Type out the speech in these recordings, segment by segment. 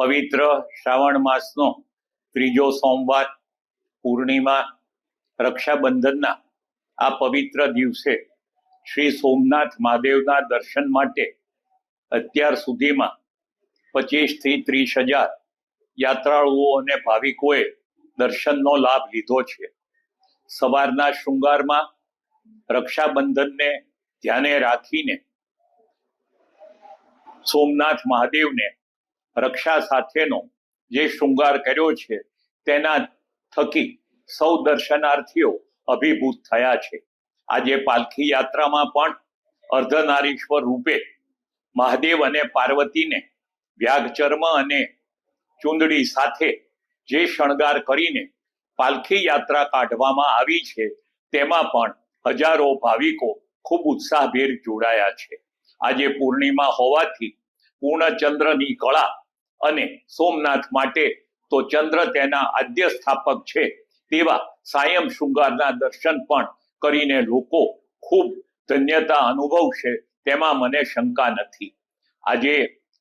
પવિત્ર શ્રાવણ માસનો ત્રીજો સોમવાર પૂર્ણિમા રક્ષાબંધનના આ પવિત્ર દિવસે શ્રી સોમનાથ મહાદેવના દર્શન માટે અત્યાર સુધીમાં પચીસથી ત્રીસ હજાર યાત્રાળુઓ અને ભાવિકોએ દર્શનનો લાભ લીધો છે. સવારના શૃંગારમાં રક્ષાબંધનને ધ્યાને રાખીને સોમનાથ મહાદેવને રક્ષા સાથેનો જે શૃંગાર કર્યો છે, તેના થકી સૌ દર્શનાર્થીઓ અભિભૂત થયા છે. આજે પાલખી યાત્રામાં પણ અર્ધનારીશ્વર રૂપે મહાદેવ અને પાર્વતીને વ્યાઘચર્મ અને ચુંદડી સાથે જે શણગાર કરીને પાલખી યાત્રા કાઢવામાં આવી છે, તેમાં પણ હજારો ભાવિકો ખૂબ ઉત્સાહભેર જોડાયા છે. આજે પૂર્ણિમા હોવાથી પૂર્ણચંદ્રની કળા અને સોમનાથ માટે તો ચંદ્ર તેના આદ્ય સ્થાપક છે. તેવા સાયમ શૃંગારના દર્શન પણ કરીને લોકો ખૂબ ધન્યતા અનુભવશે તેમાં મને શંકા નથી. આજે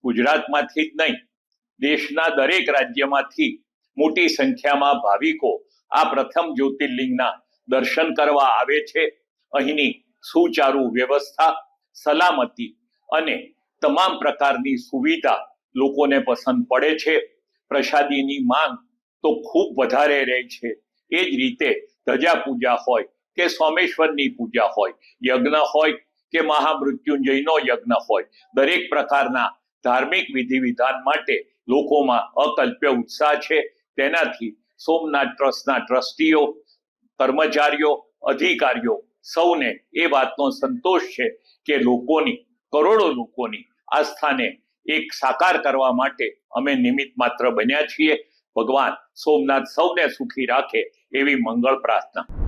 ગુજરાતમાંથી જ નહીં, દેશના દરેક રાજ્યમાંથી મોટી સંખ્યામાં ભાવિકો આ પ્રથમ જ્યોતિર્લિંગના દર્શન કરવા આવે છે. અહીંની સુચારુ વ્યવસ્થા, સલામતી અને તમામ પ્રકારની સુવિધા લોકોને પસંદ પડે છે, પ્રસાદીની માંગ તો ખૂબ વધારે રહે છે. એ જ રીતે ધજા પૂજા હોય કે સોમેશ્વરની પૂજા હોય, યજ્ઞ હોય કે મહામૃત્યુંજયનો યજ્ઞ હોય, દરેક પ્રકારના ધાર્મિક વિધિ વિધાન માટે લોકોમાં અકલ્પ્ય ઉત્સાહ છે. તેનાથી સોમનાથ ટ્રસ્ટના ટ્રસ્ટીઓ, કર્મચારીઓ, અધિકારીઓ સૌને એ વાતનો સંતોષ છે કે લોકોની, કરોડો લોકોની આસ્થાને એક સાકાર કરવા માટે અમે નિમિત્ત માત્ર બન્યા છીએ. ભગવાન સોમનાથ સૌને સુખી રાખે એવી મંગળ પ્રાર્થના.